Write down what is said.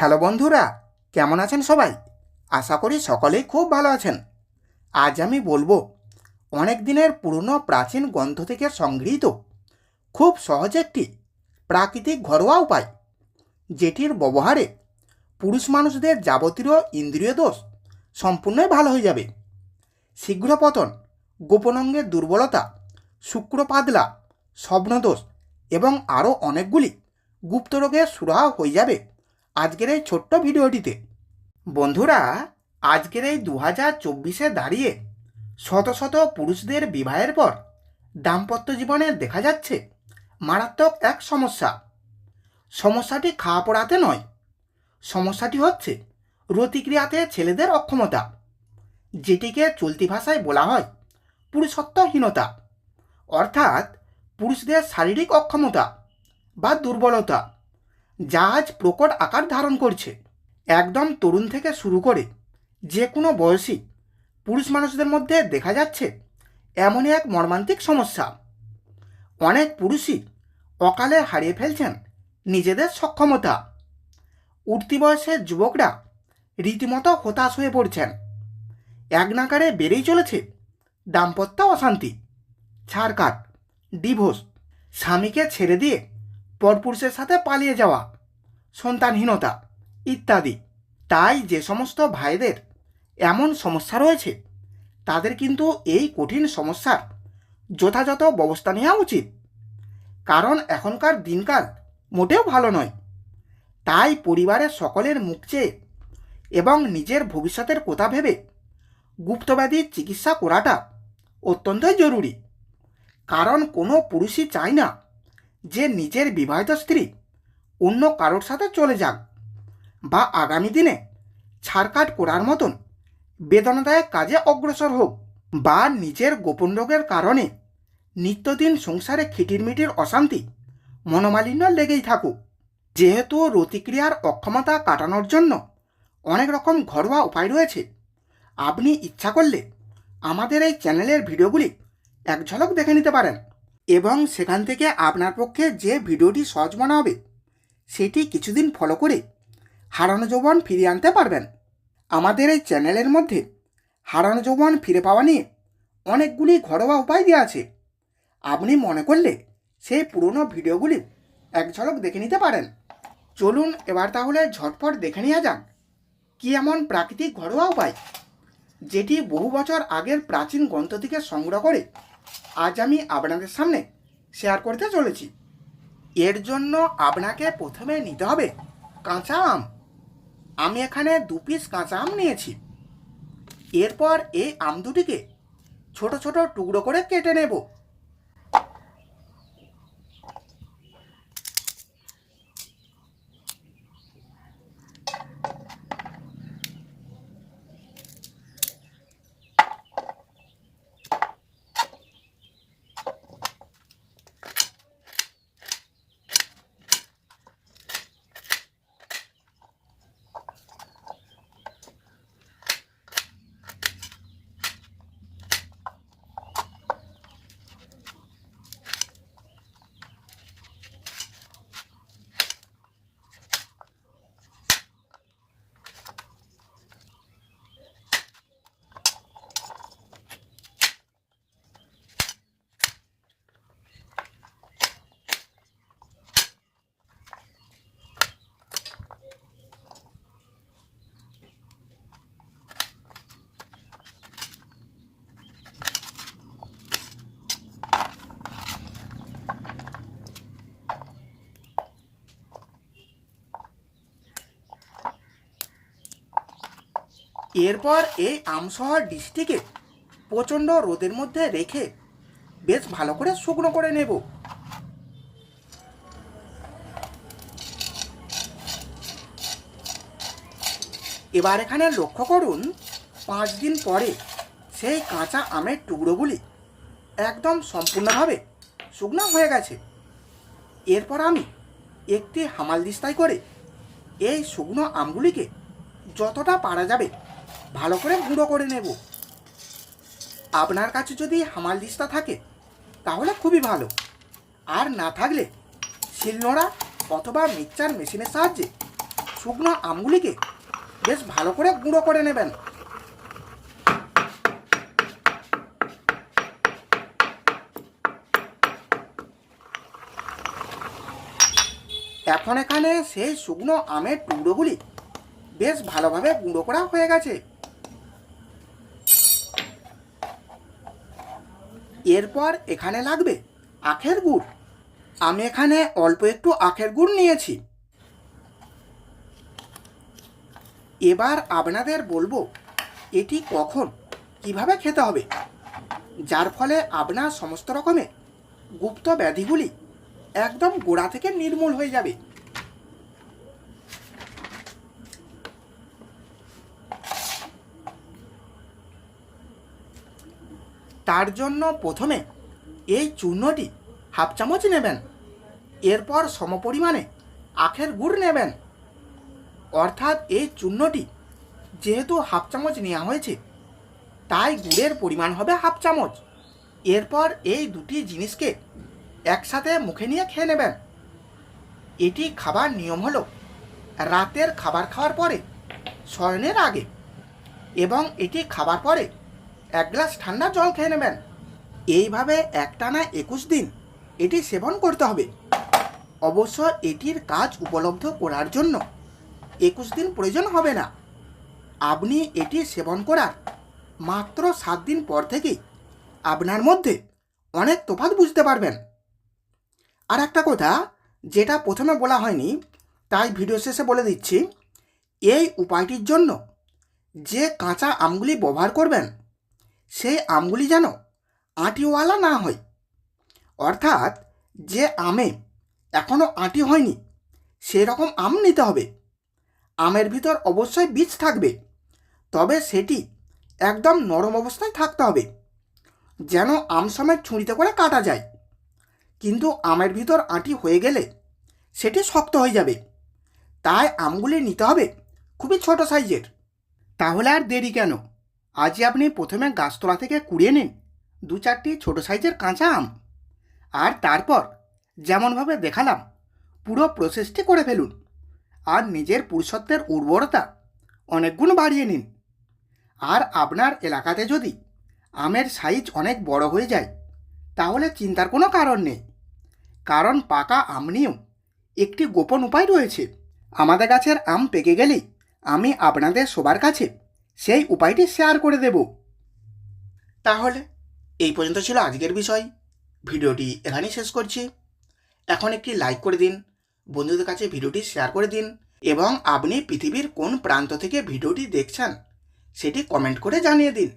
Hello বন্ধুরা, কেমন আছেন সবাই? আশা করি সকলেই খুব ভালো আছেন। আজ আমি বলব, অনেক দিনের পুরনো প্রাচীন গ্রন্থ থেকে সংগৃহীত খুব সহজ একটি প্রাকৃতিক ঘরোয়া উপায়, যেটির ব্যবহারে পুরুষ মানুষদের যাবতীয় ইন্দ্রিয় দোষ সম্পূর্ণই ভালো হয়ে যাবে। শীঘ্র পতন গোপনাঙ্গের দুর্বলতা শুক্র পাতলা স্বপ্নদোষ এবং আরও অনেকগুলি গুপ্ত রোগের সুরাহা হয়ে যাবে। আজকের এই ছোট্ট ভিডিওটিতে। বন্ধুরা, আজকের এই দু হাজার চব্বিশে দাঁড়িয়ে শত শত পুরুষদের বিবাহের পর দাম্পত্য জীবনে দেখা যাচ্ছে মারাত্মক এক সমস্যা। সমস্যাটি খাওয়া পড়াতে নয়, সমস্যাটি হচ্ছে রতিক্রিয়াতে ছেলেদের অক্ষমতা, যেটিকে চলতি ভাষায় বলা হয় পুরুষত্বহীনতা। অর্থাৎ পুরুষদের শারীরিক অক্ষমতা বা দুর্বলতা। আজ প্রকট আকার ধারণ করছে। একদম তরুণ থেকে শুরু করে যে কোনো বয়সী পুরুষ মানুষদের মধ্যে দেখা যাচ্ছে এমনই এক মর্মান্তিক সমস্যা। অনেক পুরুষই অকালে হারিয়ে ফেলছেন নিজেদের সক্ষমতা। উঠতি বয়সের যুবকরা রীতিমতো হতাশ হয়ে পড়ছেন। এক নাকারে বেড়েই চলেছে দাম্পত্য অশান্তি ছাড়কাট ডিভোর্স, স্বামীকে ছেড়ে দিয়ে পরপুরুষের সাথে পালিয়ে যাওয়া, সন্তানহীনতা ইত্যাদি। তাই যে সমস্ত ভাইদের এমন সমস্যা রয়েছে, তাদের কিন্তু এই কঠিন সমস্যার যথাযথ ব্যবস্থা নেওয়া উচিত। কারণ এখনকার দিনকাল মোটেও ভালো নয়। তাই পরিবারের সকলের মুখ চেয়ে এবং নিজের ভবিষ্যতের কথা ভেবে গুপ্তব্যাধির চিকিৎসা করাটা অত্যন্তই জরুরি। কারণ কোনো পুরুষই চায় না যে নিজের বিবাহিত স্ত্রী অন্য কারোর সাথে চলে যাক বা আগামী দিনে ছাড়কাট করার মতন বেদনাদায়ক কাজে অগ্রসর হোক বা নিজের গোপন রোগের কারণে নিত্যদিন সংসারে খিটিরমিটির অশান্তি মনোমালিন্য লেগেই থাকুক। যেহেতু রতিক্রিয়ার অক্ষমতা কাটানোর জন্য অনেক রকম ঘরোয়া উপায় রয়েছে। আপনি ইচ্ছা করলে আমাদের এই চ্যানেলের ভিডিওগুলি এক ঝলক দেখে নিতে পারেন। এবং সেখান থেকে আপনার পক্ষে যে ভিডিওটি সহজ মনে হবে, সেটি কিছুদিন ফলো করে হারানো যৌবন ফিরিয়ে আনতে পারবেন। আমাদের এই চ্যানেলের মধ্যে হারানো যৌবন ফিরে পাওয়া নিয়ে অনেকগুলি ঘরোয়া উপায় দেওয়া আছে। আপনি মনে করলে সেই পুরনো ভিডিওগুলি এক ঝলক দেখে নিতে পারেন। চলুন এবার তাহলে ঝটপট দেখে নেওয়া যাক কি এমন প্রাকৃতিক ঘরোয়া উপায়, যেটি বহু বছর আগের প্রাচীন গ্রন্থ থেকে সংগ্রহ করে আজ আমি আপনাদের সামনে শেয়ার করতে চলেছি। এর জন্য আপনাকে প্রথমে নিতে হবে কাঁচা আম। আমি এখানে দু পিস কাঁচা আম নিয়েছি। এরপর এই আম দুটিকে ছোট ছোট টুকরো করে কেটে নেব। এরপর এই আমসহ ডিশটিকে প্রচণ্ড রোদের মধ্যে রেখে বেশ ভালো করে শুকনো করে নেব। এবার এখানে লক্ষ্য করুন, পাঁচ দিন পরে সেই কাঁচা আমের টুকরোগুলি একদম সম্পূর্ণভাবে শুকনো হয়ে গেছে। এরপর আমি একটি হামাল দিস্তায় করে এই শুকনো আমগুলিকে যতটা পারা যাবে ভালো করে গুঁড়ো করে নেব। আপনার কাছে যদি হামাল দিস্তা থাকে, তাহলে খুবই ভালো। আর না থাকলে শিলনোড়া অথবা মিক্সচার মেশিনের সাহায্যে শুকনো আমগুলিকে বেশ ভালো করে গুঁড়ো করে নেবেন। এখন এখানে সেই শুকনো আমের টুকরোগুলি বেশ ভালোভাবে গুঁড়ো করা হয়ে গেছে। এরপর এখানে লাগবে আখের গুড়। আমি এখানে অল্প একটু আখের গুড় নিয়েছি। এবার আপনাদের বলব, এটি কখন, কীভাবে খেতে হবে? যার ফলে আপনার সমস্ত রকমের গুপ্ত ব্যাধিগুলি একদম গোড়া থেকে নির্মূল হয়ে যাবে। তার জন্য প্রথমে এই চূর্ণটি হাফ চামচ নেবেন। এরপর সমপরিমাণে আখের গুড় নেবেন। অর্থাৎ এই চূর্ণটি যেহেতু হাফ চামচ নেওয়া হয়েছে, তাই গুড়ের পরিমাণ হবে হাফ চামচ। এরপর এই দুটি জিনিসকে একসাথে মুখে নিয়ে খেয়ে নেবেন। এটি খাবার নিয়ম হলো রাতের খাবার খাওয়ার পরে, শয়নের আগে এবং এটি খাবার পরে এক গ্লাস ঠান্ডা জল খেয়ে নেবেন। এইভাবে একটানা একুশ দিন এটি সেবন করতে হবে। অবশ্য এটির কাজ উপলব্ধ করার জন্য একুশ দিন প্রয়োজন হবে না। আপনি এটি সেবন করার মাত্র সাত দিন পর থেকেই আপনার মধ্যে অনেক তফাৎ বুঝতে পারবেন। আর একটা কথা, যেটা প্রথমে বলা হয়নি, তাই ভিডিও শেষে বলে দিচ্ছি, এই উপায়টির জন্য যে কাঁচা আমগুলি ব্যবহার করবেন সেই আমগুলি যেন আঁটিওয়ালা না হয়। অর্থাৎ যে আমে এখনও আঁটি হয়নি সেই রকম আম নিতে হবে। আমের ভিতর অবশ্যই বীজ থাকবে, তবে সেটি একদম নরম অবস্থায় থাকতে হবে, যেন আম সমেত ছুঁড়িতে করে কাটা যায়। কিন্তু আমের ভিতর আঁটি হয়ে গেলে সেটি শক্ত হয়ে যাবে, তাই আমগুলি নিতে হবে খুবই ছোট সাইজের। তাহলে আর দেরি কেন? আজই আপনি প্রথমে গাছতলা থেকে কুড়িয়ে নিন, দু চারটি ছোটো সাইজের কাঁচা আম। আর তারপর যেমনভাবে দেখালাম, পুরো প্রসেসটি করে ফেলুন। আর নিজের পুরুষত্বের উর্বরতা অনেক গুণ বাড়িয়ে নিন। আর আপনার এলাকাতে যদি আমের সাইজ অনেক বড় হয়ে যায়, তাহলে চিন্তার কোনো কারণ নেই। কারণ পাকা আম নিয়েও একটি গোপন উপায় রয়েছে। আমাদের গাছের আম পেকে গেলেই আমি আপনাদের সবার কাছে সেই উপায়টি শেয়ার করে দেব। তাহলে এই পর্যন্ত ছিল আজকের বিষয়। ভিডিওটি এখানেই শেষ করছি। এখন একটি লাইক করে দিন, বন্ধুদের কাছে ভিডিওটি শেয়ার করে দিন এবং আপনি পৃথিবীর কোন প্রান্ত থেকে ভিডিওটি দেখছেন, সেটি কমেন্ট করে জানিয়ে দিন।